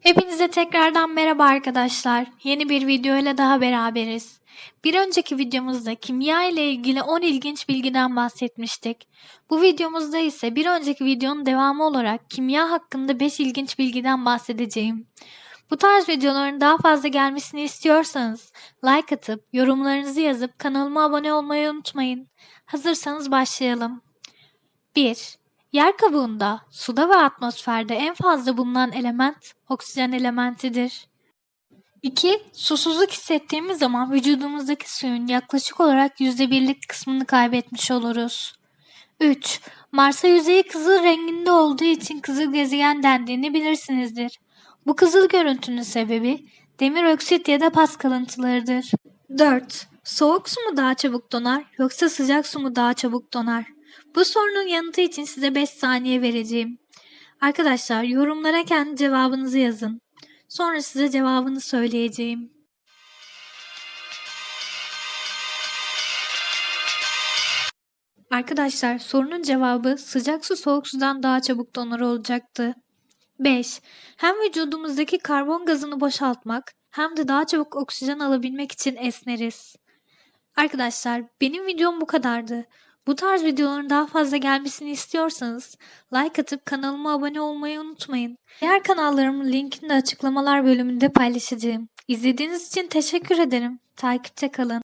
Hepinize tekrardan merhaba arkadaşlar. Yeni bir video ile daha beraberiz. Bir önceki videomuzda kimya ile ilgili 10 ilginç bilgiden bahsetmiştik. Bu videomuzda ise bir önceki videonun devamı olarak kimya hakkında 5 ilginç bilgiden bahsedeceğim. Bu tarz videoların daha fazla gelmesini istiyorsanız like atıp yorumlarınızı yazıp kanalıma abone olmayı unutmayın. Hazırsanız başlayalım. 1. Yer kabuğunda, suda ve atmosferde en fazla bulunan element oksijen elementidir. 2. Susuzluk hissettiğimiz zaman vücudumuzdaki suyun yaklaşık olarak %1'lik kısmını kaybetmiş oluruz. 3. Mars'a yüzeyi kızıl renginde olduğu için kızıl gezegen dendiğini bilirsinizdir. Bu kızıl görüntünün sebebi demir oksit ya da pas kalıntılarıdır. 4. Soğuk su mu daha çabuk donar yoksa sıcak su mu daha çabuk donar? Bu sorunun yanıtı için size 5 saniye vereceğim. Arkadaşlar yorumlara kendi cevabınızı yazın. Sonra size cevabını söyleyeceğim. Arkadaşlar sorunun cevabı sıcak su soğuk sudan daha çabuk donar olacaktı. 5. Hem vücudumuzdaki karbon gazını boşaltmak hem de daha çabuk oksijen alabilmek için esneriz. Arkadaşlar benim videom bu kadardı. Bu tarz videoların daha fazla gelmesini istiyorsanız like atıp kanalıma abone olmayı unutmayın. Diğer kanallarımın linkini de açıklamalar bölümünde paylaşacağım. İzlediğiniz için teşekkür ederim. Takipte kalın.